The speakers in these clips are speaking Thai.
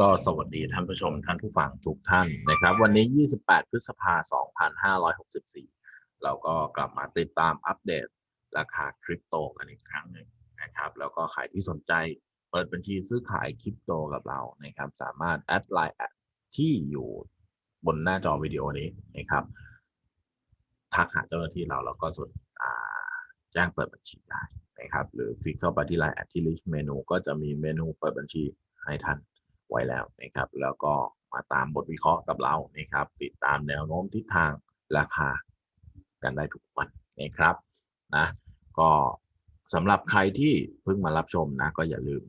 ก็สวัสดีท่านผู้ชมท่านผู้ฟังทุกท่านนะครับ วันนี้ 28 พฤษภาคม2564 เราก็กลับมาติดตามอัปเดตราคาคริปโตกันอีกครั้งหนึ่งนะครับ แล้วก็ใครที่สนใจเปิดบัญชีซื้อขายคริปโตกับเรานะครับ สามารถแอดไลน์ที่อยู่บนหน้าจอวิดีโอนี้นะครับ ทักหาเจ้าหน้าที่เราแล้วก็ส่วนแจ้งเปิดบัญชีได้นะครับ หรือคลิกเข้าไปที่ไลน์ที่ list เมนูก็จะมีเมนูเปิดบัญชีให้ท่าน ไว้แล้วนะครับ แล้วก็มาตามบทวิเคราะห์กับเรานะครับ ติดตามแนวโน้มทิศทางราคากันได้ทุกวันนะครับนะก็สำหรับใครที่เพิ่งมารับชมนะ ก็อย่าลืม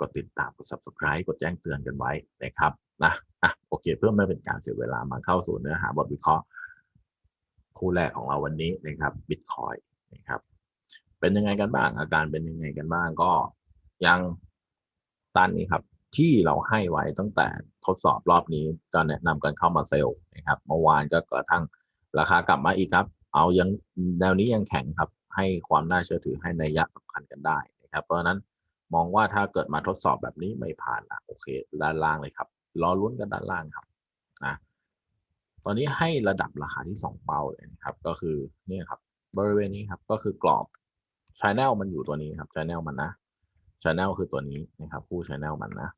กดติดตามกด subscribe กดแจ้งเตือนกันไว้นะครับนะอะโอเค เพื่อไม่เป็นการเสียเวลามาเข้าสู่เนื้อหาบทวิเคราะห์ คู่แรกของเราวันนี้นะครับบิตคอยนะครับเป็นยังไงกันบ้าง อาการเป็นยังไงกันบ้างก็ยังต้านนี้ครับ ที่เราให้ไว้ตั้งแต่ทดสอบรอบนี้ก็แนะนำกันเข้ามาเซลล์นะครับเมื่อวานก็กระทั่งราคากลับมาอีกครับ เอายังแนวนี้ยังแข็งครับ ให้ความน่าเชื่อถือให้ในยยะสำคัญกันได้นะครับ เพราะนั้นมองว่าถ้าเกิดมาทดสอบแบบนี้ไม่ผ่านนะโอเคด้านล่างเลยครับรอลุ้นกันด้านล่างครับนะตอนนี้ให้ระดับราคาที่สองเป้าเลยนะครับ ก็คือเนี่ยครับ บริเวณนี้ครับก็คือกรอบชแนลมันอยู่ตัวนี้ครับชแนลมันนะชแนลคือตัวนี้นะครับ คู่ชแนลมันนะ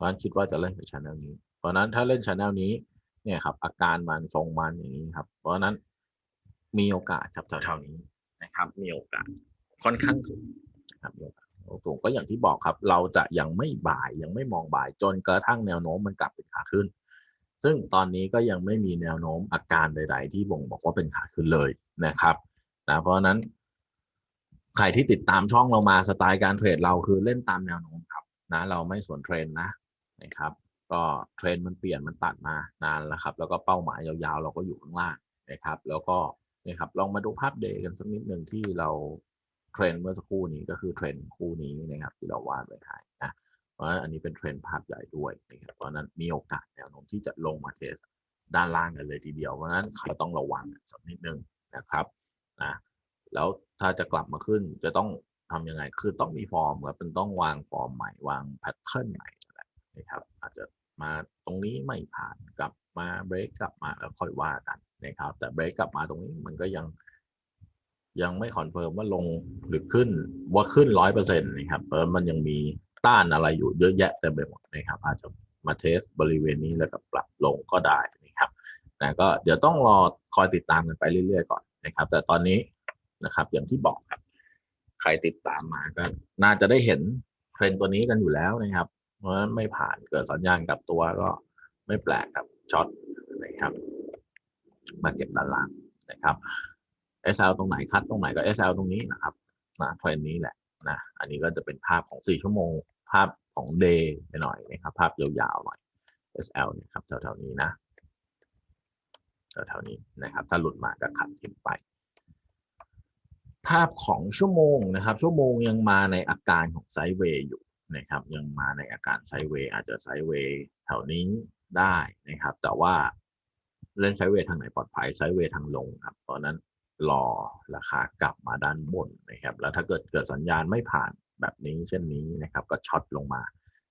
ราะฉะนั้นคิดว่าจะเล่นกับชแนลนี้ เพราะฉะนั้นถ้าเล่นชแนลนี้เนี่ยครับอาการมันทรงมันอย่างนี้ครับ เพราะฉะนั้นมีโอกาสครับแถวๆนี้นะครับ มีโอกาสค่อนข้างสูงนะครับมีโอกาสสูงก็อย่างที่บอกครับ เราจะยังไม่บ่ายยังไม่มองบ่ายจนกระทั่งแนวโน้มมันกลับเป็นขาขึ้น ซึ่งตอนนี้ก็ยังไม่มีแนวโน้มอาการใด ๆ ที่บ่งบอกว่าเป็นขาขึ้นเลยนะครับนะเพราะฉะนั้นใครที่ติดตามช่องเรามาสไตล์การเทรดเราคือเล่นตามแนวโน้มครับนะเราไม่สวนเทรนนะ นะครับ ก็เทรนมันเปลี่ยนมันตัดมานานแล้วครับ แล้วก็เป้าหมายยาวๆ เราก็อยู่ข้างล่างนะครับ แล้วก็นี่ครับลองมาดูภาพเดย์กันสักนิดหนึ่งที่เราเทรนเมื่อสักครู่นี้ก็คือเทรนคู่นี้นะครับที่เราวาดไว้ให้นะเพราะฉะนั้นอันนี้เป็นเทรนด์ภาพใหญ่ด้วยนะครับเพราะนั้นมีโอกาสแนวโน้มที่จะลงมาเทสด้านล่างกันเลยทีเดียวเพราะฉะนั้นใครต้องระวังสักนิดนึงนะครับนะแล้วถ้าจะกลับมาขึ้นจะต้องทำยังไงคือต้องมีฟอร์มครับเป็นต้องวางฟอร์มใหม่วางแพทเทิร์นใหม่ นะครับอาจจะมาตรงนี้ไม่ผ่านกลับมาเบรกกลับมาแล้วค่อยว่ากันนะครับ แต่เบรกกลับมาตรงนี้มันก็ยัง ยังไม่คอนเฟิร์มว่าลงหรือขึ้นว่าขึ้นร้อยเปอร์เซ็นต์นะครับเพราะมันยังมีต้านอะไรอยู่เยอะแยะเต็มไปหมดนะครับ อาจจะมาเทสบริเวณนี้แล้วก็ปรับลงก็ได้นะครับแต่ก็เดี๋ยวต้องรอคอยติดตามกันไปเรื่อยๆก่อนนะครับ แต่ตอนนี้นะครับ อย่างที่บอกครับ ใครติดตามมาก็น่าจะได้เห็นเทรนตัวนี้กันอยู่แล้วนะครับ เพราะฉะนั้นไม่ผ่านเกิดสัญญาณกับตัวก็ไม่แปลกครับช็อตนะครับมาเก็บด้านล่างนะครับ SL ตรงไหนคัดตรงไหนก็ SL ตรงนี้นะครับนะเทรนนี้แหละนะอันนี้ก็จะเป็นภาพของ 4 ชั่วโมง ภาพของ day ไปหน่อยนะครับ ภาพยาวๆหน่อย SL เนี่ยครับแถวๆนี้นะแถวๆนี้นะครับ ถ้าหลุดมาก็ขัดทิ้งไป ภาพของชั่วโมงนะครับ ชั่วโมงยังมาในอาการของไซด์เวย์อยู่ นะครับยังมาในอาการไซเวย์อาจจะไซเวย์แถวนี้ได้นะครับ แต่ว่าเล่นไซเวย์ทางไหนปลอดภัยไซเวย์ทางลงครับเพราะนั้นรอราคากลับมาด้านบนนะครับ แล้วถ้าเกิดเกิดสัญญาณไม่ผ่านแบบนี้เช่นนี้นะครับ ก็ช็อตลงมา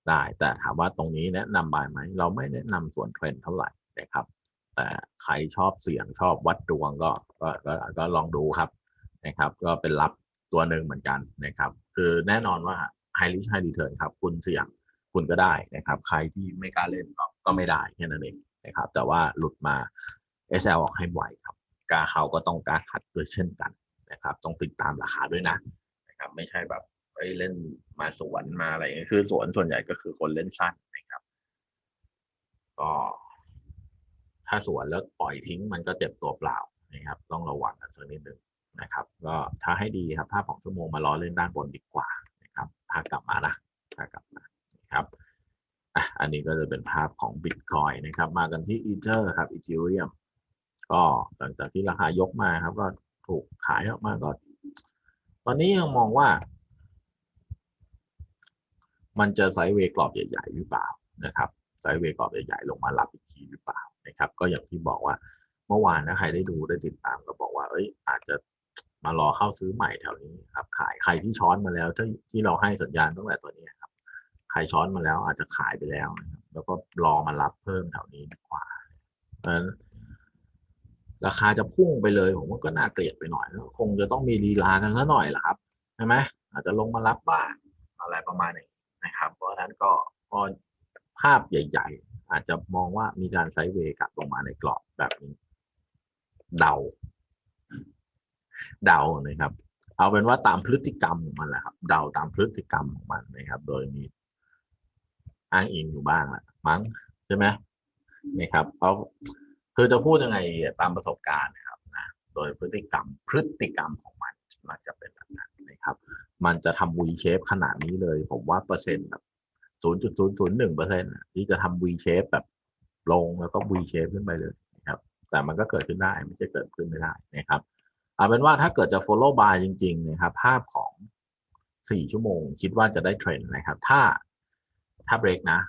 ได้ แต่ถามว่าตรงนี้แนะนำบายไหม เราไม่แนะนำส่วนเทรนเท่าไหร่นะครับ แต่ใครชอบเสี่ยงชอบวัดดวงก็ก็ก็ก็ลองดูครับนะครับ ก็เป็นรับตัวหนึ่งเหมือนกันนะครับ คือแน่นอนว่า high risk high return ครับ คุณเสี่ยงคุณก็ได้นะครับ ใครที่ไม่กล้าเล่นก็ก็ไม่ได้แค่นั้นเองนะครับ แต่ว่าหลุดมา SL ออกให้ไวครับกาเขาก็ต้องกล้าขัดด้วยเช่นกันนะครับ ต้องติดตามราคาด้วยนะนะครับ ไม่ใช่แบบเอ้ยเล่นมาสวนมาอะไรคือสวนส่วนใหญ่ก็คือคนเล่นสั้นนะครับ ก็ถ้าสวนแล้วปล่อยทิ้งมันก็เจ็บตัวเปล่านะครับ ต้องระวังกันสักนิดหนึ่งนะครับ ก็ถ้าให้ดีครับภาพของชั่วโมงมาล้อเล่นด้านบนดีกว่า นะครับถ้ากลับมานะถ้ากลับมานะครับอันนี้ก็จะเป็นภาพของ Bitcoin นะครับ มากันที่ Ether ครับ Ethereum ก็หลังจากที่ราคายกมาครับ ก็ถูกขายออกมาก็ตอนนี้ยังมองว่า มันจะไซด์เวย์กรอบใหญ่ ๆ หรือเปล่านะครับไซด์เวย์กรอบใหญ่ ๆ ลงมารับอีกทีหรือเปล่านะครับ ก็อย่างที่บอกว่าเมื่อวานนะใครได้ดูได้ติดตามก็บอกว่า เอ้ยอาจจะ มารอเข้าซื้อใหม่แถวนี้ครับ ขายใครที่ช้อนมาแล้วที่ที่เราให้สัญญาณตั้งแต่ตัวนี้ครับใครช้อนมาแล้วอาจจะขายไปแล้วนะครับแล้วก็รอมารับเพิ่มแถวนี้ดีกว่าเพราะฉะนั้นราคาจะพุ่งไปเลย ผมว่าก็น่าเกลียดไปหน่อยแล้วคงจะต้องมีลีลากันซะหน่อยละครับใช่ไหมอาจจะลงมารับบ้างอะไรประมาณนี้นะครับ เพราะฉะนั้นก็ก็ภาพใหญ่ ๆ อาจจะมองว่ามีการไซด์เวย์กลับลงมาในกรอบแบบนี้เดา เดานะครับ เอาเป็นว่าตามพฤติกรรมของมันแหละครับ เดาตามพฤติกรรมของมันนะครับ โดยมีอ้างอิงอยู่บ้างแหละมั้งใช่ไหมนะครับเพราคือจะพูดยังไงตามประสบการณ์นะครับนะโดยพฤติกรรมพฤติกรรมของมันมันจะเป็นแบบนั้นนะครับ มันจะทำ V shape ขนาดนี้เลย ผมว่าเปอร์เซ็นต์แบบศูนย์จุดศูนย์ศูนย์หนึ่งเปอร์เซ็นต์ที่จะทำ V shape แบบลงแล้วก็ V shape ขึ้นไปเลยนะครับ แต่มันก็เกิดขึ้นได้ไม่ใช่เกิดขึ้นไม่ได้นะครับ เอาเป็นว่าถ้าเกิดจะ follow by จริงๆนะครับภาพของ 4 ชั่วโมง คิดว่าจะได้เทรนด์นะครับ ถ้าถ้า break นะ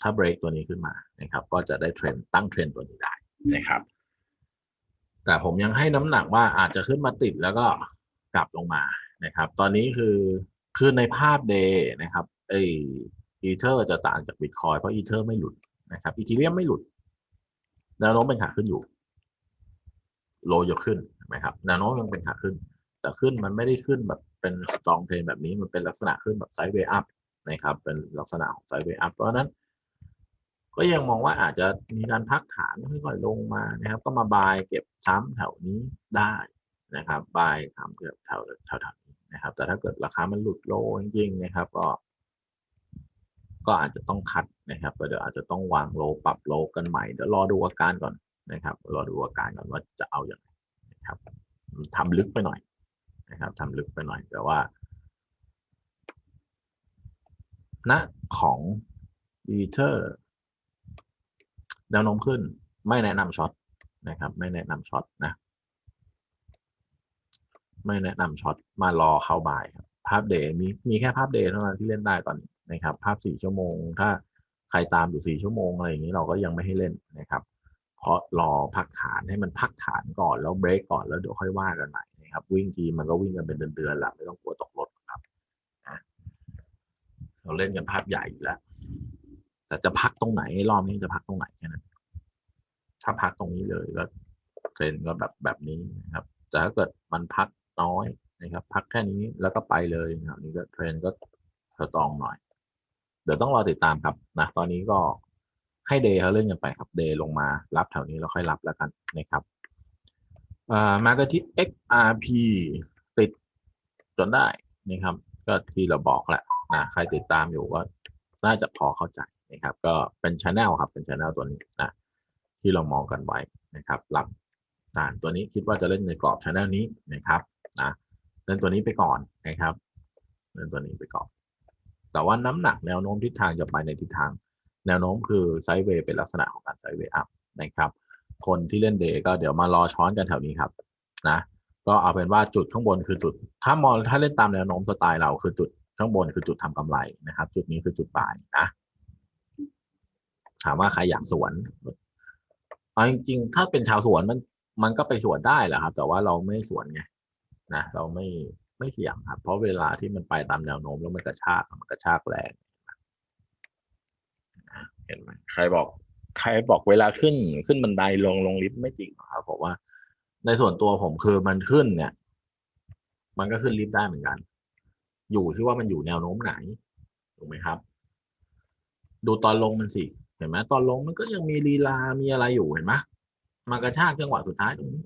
ถ้า break ตัวนี้ขึ้นมานะครับ ก็จะได้เทรนตั้งเทรนตัวนี้ได้นะครับ แต่ผมยังให้น้ำหนักว่าอาจจะขึ้นมาติดแล้วก็กลับลงมานะครับ ตอนนี้คือคือในภาพ day นะครับไออีเทอร์จะต่างจากบิตคอยเพราะอีเทอร์ไม่หลุดนะครับอีทีเรียมไม่หลุดแนวโน้มเป็นขาขึ้นอยู่ โลยกขึ้น ใช่ไหมครับแนวโน้มยังเป็นขาขึ้น แต่ขึ้นมันไม่ได้ขึ้นแบบเป็นสตรองเทรนแบบนี้มันเป็นลักษณะขึ้นแบบไซด์เวย์อัพนะครับเป็นลักษณะของไซด์เวย์อัพเพราะนั้น ก็ยังมองว่าอาจจะมีการพักฐานค่อยๆลงมานะครับ ก็มาบายเก็บซ้ำแถวนี้ได้นะครับบายทำเกือบแถวแถวๆนี้นะครับ แต่ถ้าเกิดราคามันหลุดโลจริงๆนะครับ ก็ ก็อาจจะต้องคัดนะครับเดี๋ยวอาจจะต้องวางโลปรับโลกันใหม่เดี๋ยวรอดูอาการก่อนนะครับ รอดูอาการก่อนว่าจะเอาอย่างไร ครับทำลึกไปหน่อยนะครับทำลึกไปหน่อย แต่ว่าณของอีเทอร์แนวโน้มขึ้นไม่แนะนำช็อตนะครับ ไม่แนะนำช็อตนะ ไม่แนะนำช็อตมารอเข้าบ่ายครับภาพเดย์มีมีแค่ภาพเดย์เท่านั้นที่เล่นได้ตอนนี้นะครับ ภาพสี่ชั่วโมง ถ้าใครตามอยู่สี่ชั่วโมงอะไรอย่างนี้เราก็ยังไม่ให้เล่นนะครับ เพราะรอพักฐานให้มันพักฐานก่อนแล้วเบรกก่อนแล้วเดี๋ยวค่อยว่ากันใหม่นะครับวิ่งทีมันก็วิ่งกันเป็นเดือนๆแหละไม่ต้องกลัวตกรถครับนะเราเล่นกันภาพใหญ่อยู่แล้ว แต่จะพักตรงไหนรอบนี้จะพักตรงไหนแค่นั้นถ้าพักตรงนี้เลยก็เทรนก็แบบแบบนี้นะครับแต่ถ้าเกิดมันพักน้อยนะครับ พักแค่นี้แล้วก็ไปเลยนะครับนี่ก็เทรนก็สตรองหน่อย เดี๋ยวต้องรอติดตามครับนะตอนนี้ก็ ให้เดย์เขาเล่นกันไปครับเดย์ลงมารับแถวนี้แล้วค่อยรับแล้วกันนะครับมากันที่ XRP ติดจนได้นะครับ ก็ที่เราบอกแหละนะใครติดตามอยู่ก็น่าจะพอเข้าใจนะครับ ก็เป็นช anel ครับเป็นช anel ตัวนี้นะที่เรามองกันไว้นะครับรับฐานตัวนี้คิดว่าจะเล่นในกรอบช anel นี้นะครับนะเล่นตัวนี้ไปก่อนนะครับเล่นตัวนี้ไปก่อนแต่ว่าน้ำหนักแนวโน้มทิศทางจะไปในทิศทาง แนวโน้มคือไซด์เวย์เป็นลักษณะของการไซด์เวย์อัพนะครับ คนที่เล่นเดย์ก็เดี๋ยวมารอช้อนกันแถวนี้ครับนะก็เอาเป็นว่าจุดข้างบนคือจุด ถ้ามองถ้าเล่นตามแนวโน้มสไตล์เราคือจุดข้างบนคือจุดทำกำไรนะครับ จุดนี้คือจุดบายนะถามว่าใครอยากสวนเอาจริงๆถ้าเป็นชาวสวนมันมันก็ไปสวนได้แหละครับ แต่ว่าเราไม่สวนไงนะเราไม่ไม่เสี่ยงครับ เพราะเวลาที่มันไปตามแนวโน้มแล้วมันกระชากมันกระชากแรง เห็นไหมใครบอกใครบอกเวลาขึ้นขึ้นบันไดลงลงลิฟต์ไม่จริงหรอกครับผมว่า ในส่วนตัวผมคือมันขึ้นเนี่ย มันก็ขึ้นลิฟต์ได้เหมือนกัน อยู่ที่ว่ามันอยู่แนวโน้มไหนถูกไหมครับ ดูตอนลงมันสิเห็นไหมตอนลงมันก็ยังมีลีลา มีอะไรอยู่เห็นไหมมันกระชากจังหวะสุดท้ายตรงนี้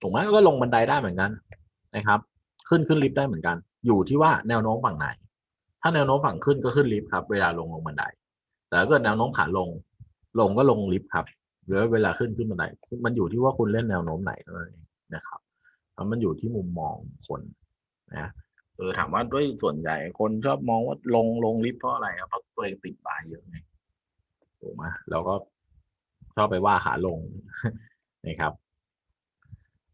ถูกไหมก็ลงบันไดได้เหมือนกันนะครับ ขึ้นขึ้นลิฟต์ได้เหมือนกัน อยู่ที่ว่าแนวโน้มฝั่งไหน ถ้าแนวโน้มฝั่งขึ้นก็ขึ้นลิฟต์ครับ เวลาลงลงบันได แต่ถ้าเกิดแนวโน้มขาลง ลงก็ลงลิฟต์ครับหรือเวลาขึ้นขึ้นบันไดมันอยู่ที่ว่าคุณเล่นแนวโน้มไหนนั้นเองนะครับแล้วมันอยู่ที่มุมมองคนนะเออถามว่าด้วยส่วนใหญ่คนชอบมองว่าลงลงลิฟต์เพราะอะไรครับเพราะตัวเองติดบายเยอะไงถูกไหมเราก็ชอบไปว่าขาลงนะครับ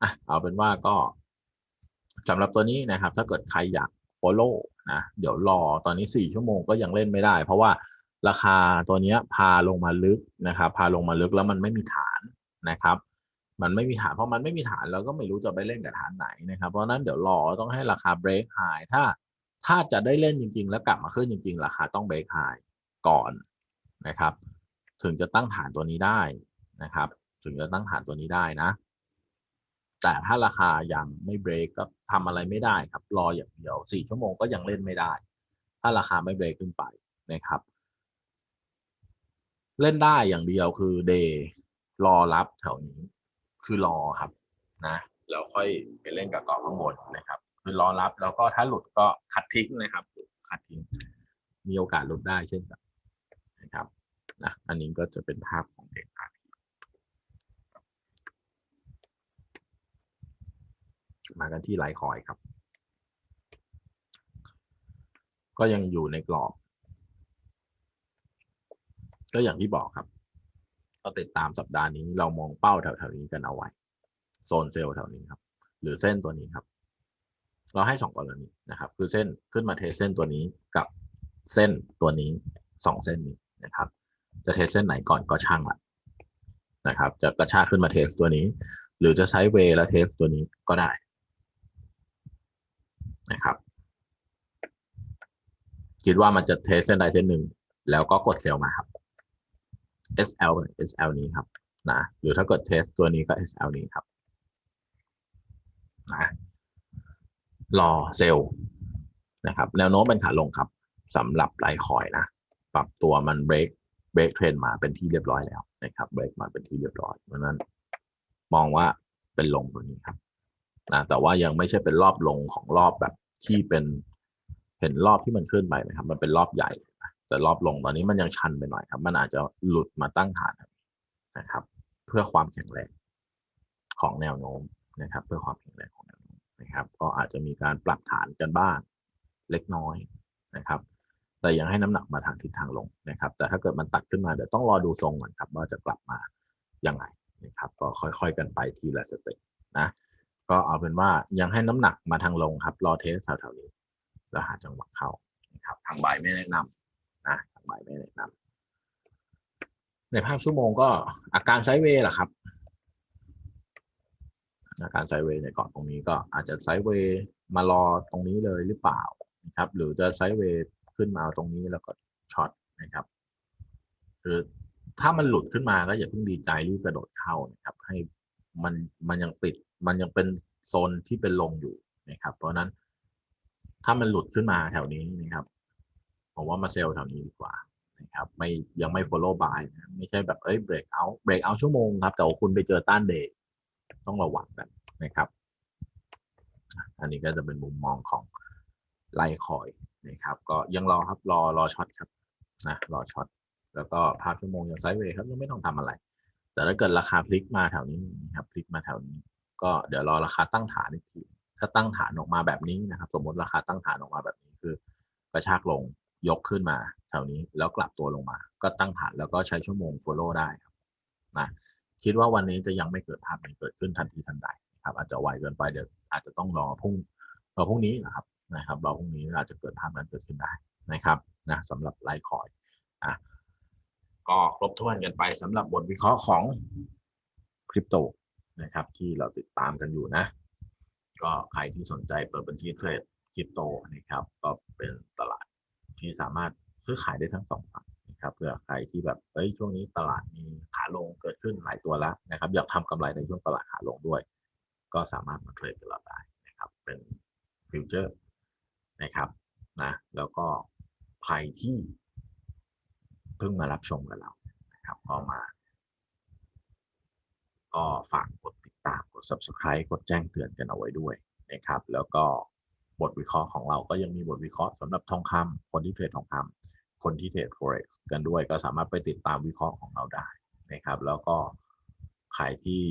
อะเอาเป็นว่าก็สำหรับตัวนี้นะครับ ถ้าเกิดใครอยาก follow นะเดี๋ยวรอตอนนี้สี่ชั่วโมงก็ยังเล่นไม่ได้ เพราะว่า ราคาตัวนี้พาลงมาลึกนะครับ พาลงมาลึกแล้วมันไม่มีฐานนะครับ มันไม่มีฐานเพราะมันไม่มีฐานเราก็ไม่รู้จะไปเล่นกับฐานไหนนะครับ เพราะนั้นเดี๋ยวรอต้องให้ราคา break high ถ้าถ้าจะได้เล่นจริง ๆ แล้วกลับมาขึ้นจริง ๆ ราคาต้องเบรกไฮก่อนนะครับ ถึงจะตั้งฐานตัวนี้ได้นะครับ ถึงจะตั้งฐานตัวนี้ได้นะ แต่ถ้าราคายังไม่เบรกก็ทำอะไรไม่ได้ครับ รออย่างเดียวสี่ชั่วโมงก็ยังเล่นไม่ได้ ถ้าราคาไม่เบรกขึ้นไปนะครับ เล่นได้อย่างเดียวคือเดย์รอรับแถวนี้ คือรอครับนะแล้วค่อยไปเล่นกับเกาะข้างบนนะครับ คือรอรับแล้วก็ถ้าหลุดก็คัดทิ้งนะครับ คัดทิ้ง มีโอกาสหลุดได้เช่นกันนะครับนะอันนี้ก็จะเป็นภาพของเด็กอามากันที่ไลท์คอยครับ ก็ยังอยู่ในกรอบ ก็อย่างที่บอกครับ ก็ติดตามสัปดาห์นี้เรามองเป้าแถวๆนี้กันเอาไว้ โซนเซลล์แถวนี้ครับ หรือเส้นตัวนี้ครับ เราให้สองกรณีนะครับ คือเส้นขึ้นมาเทสเส้นตัวนี้กับเส้นตัวนี้สองเส้นนี้นะครับ จะเทสเส้นไหนก่อนก็ช่างละนะครับ จะกระชากขึ้นมาเทสตัวนี้ หรือจะใช้เวแล้วเทสตัวนี้ก็ได้นะครับคิดว่ามันจะเทสเส้นใดเส้นหนึ่ง แล้วก็กดเซลล์มาครับ SL SL นี้ครับนะหรือถ้าเกิดเทสตัวนี้ก็ SL นี้ครับนะรอเซลล์นะครับ แนวโน้มเป็นขาลงครับสำหรับไลคอยนะ ปรับตัวมันเบรกเบรกเทรนมาเป็นที่เรียบร้อยแล้วนะครับเบรกมาเป็นที่เรียบร้อยเพราะนั้นมองว่าเป็นลงตัวนี้ครับนะแต่ว่ายังไม่ใช่เป็นรอบลงของรอบแบบที่เป็นเห็นรอบที่มันขึ้นไปนะครับ มันเป็นรอบใหญ่ แต่รอบลงตอนนี้มันยังชันไปหน่อยครับ มันอาจจะหลุดมาตั้งฐานนะครับ เพื่อความแข็งแรงของแนวโน้มนะครับ เพื่อความแข็งแรงของแนวโน้มนะครับ ก็อาจจะมีการปรับฐานกันบ้างเล็กน้อยนะครับ แต่ยังให้น้ำหนักมาทางทิศทางลงนะครับ แต่ถ้าเกิดมันตัดขึ้นมาเดี๋ยวต้องรอดูทรงก่อนครับ ว่าจะกลับมายังไงนะครับ ก็ค่อยๆกันไปทีละสเต็ปนะ ก็เอาเป็นว่ายังให้น้ำหนักมาทางลงครับ รอเทสแถวๆนี้แล้วหาจังหวะเข้านะครับ ทางบ่ายไม่แนะนำ นะทางบ่ายไม่แนะนำในภาพชั่วโมงก็อาการไซด์เวย์แหละครับ อาการไซด์เวย์ในกรอบตรงนี้ก็อาจจะไซด์เวย์มารอตรงนี้เลยหรือเปล่านะครับ หรือจะไซด์เวย์ขึ้นมาตรงนี้แล้วก็ช็อตนะครับคือถ้ามันหลุดขึ้นมาก็อย่าเพิ่งดีใจรีบกระโดดเข้านะครับ ให้มันมันยังติดมันยังเป็นโซนที่เป็นลงอยู่นะครับ เพราะนั้นถ้ามันหลุดขึ้นมาแถวนี้นะครับ ผมว่ามาเซลล์แถวนี้ดีกว่านะครับไม่ยังไม่ follow by นะไม่ใช่แบบเอ้ย break out break out ชั่วโมงครับ แต่ว่าคุณไปเจอต้านเดย์ต้องระวังกันนะครับ อันนี้ก็จะเป็นมุมมองของไลคอยนะครับ ก็ยังรอครับรอรอช็อตครับนะรอช็อตแล้วก็ภาพชั่วโมงยังไซด์เวย์ครับยังไม่ต้องทำอะไร แต่ถ้าเกิดราคาพลิกมาแถวนี้นะครับพลิกมาแถวนี้ ก็เดี๋ยวรอราคาตั้งฐานอีกทีถ้าตั้งฐานออกมาแบบนี้นะครับ สมมติราคาตั้งฐานออกมาแบบนี้คือกระชากลง ยกขึ้นมาแถวนี้แล้วกลับตัวลงมา ก็ตั้งฐานแล้วก็ใช้ชั่วโมง follow ได้ครับนะคิดว่าวันนี้จะยังไม่เกิดภาพนี้เกิดขึ้นทันทีทันใดครับอาจจะไวเกินไปเดี๋ยวอาจจะต้องรอพรุ่งรอพรุ่งนี้นะครับนะครับรอพรุ่งนี้อาจจะเกิดภาพนั้นเกิดขึ้นได้นะครับนะสำหรับไลคอยอะก็ครบถ้วนกันไปสำหรับบทวิเคราะห์ของคริปโตนะครับที่เราติดตามกันอยู่นะ ก็ใครที่สนใจเปิดบัญชีเทรดคริปโตนะครับก็เป็นตลาด ที่สามารถซื้อขายได้ทั้งสองฝั่งนะครับเพื่อใครที่แบบเอ้ยช่วงนี้ตลาดมีขาลงเกิดขึ้นหลายตัวแล้วนะครับ อยากทำกำไรในช่วงตลาดขาลงด้วย ก็สามารถมาเทรดกับเราได้นะครับ เป็นฟิวเจอร์นะครับนะแล้วก็ใครที่เพิ่งมารับชมกับเรานะครับก็มา ก็ฝากกดติดตามกด subscribe กดแจ้งเตือนกันเอาไว้ด้วยนะครับ แล้วก็ บทวิเคราะห์ของเราก็ยังมีบทวิเคราะห์สำหรับทองคำคนที่เทรดทองคำคนที่เทรด forex กันด้วยก็สามารถไปติดตามวิเคราะห์ของเราได้นะครับ แล้วก็ใครที่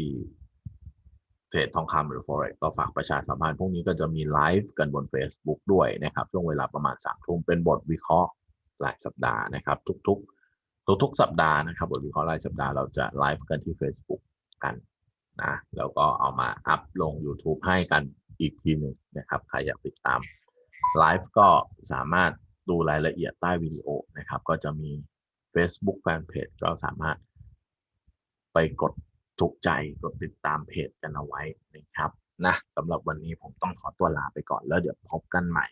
เทรดทองคำหรือ forex ก็ฝากประชาสัมพันธ์พวกนี้ก็จะมีไลฟ์กันบน Facebook ด้วยนะครับ ช่วงเวลาประมาณสามทุ่มเป็นบทวิเคราะห์รายสัปดาห์นะครับ ทุกๆ ทุกๆ สัปดาห์นะครับ บทวิเคราะห์รายสัปดาห์เราจะไลฟ์กันที่ Facebook กันนะแล้วก็เอามาอัพลง YouTube ให้กัน อีกทีหนึ่งนะครับใครอยากติดตามไลฟ์ก็สามารถดูรายละเอียดใต้วิดีโอนะครับ ก็จะมี Facebook Fanpage ก็สามารถไปกดถูกใจกดติดตามเพจกันเอาไว้นะครับนะสำหรับวันนี้ผมต้องขอตัวลาไปก่อนแล้วเดี๋ยวพบกันใหม่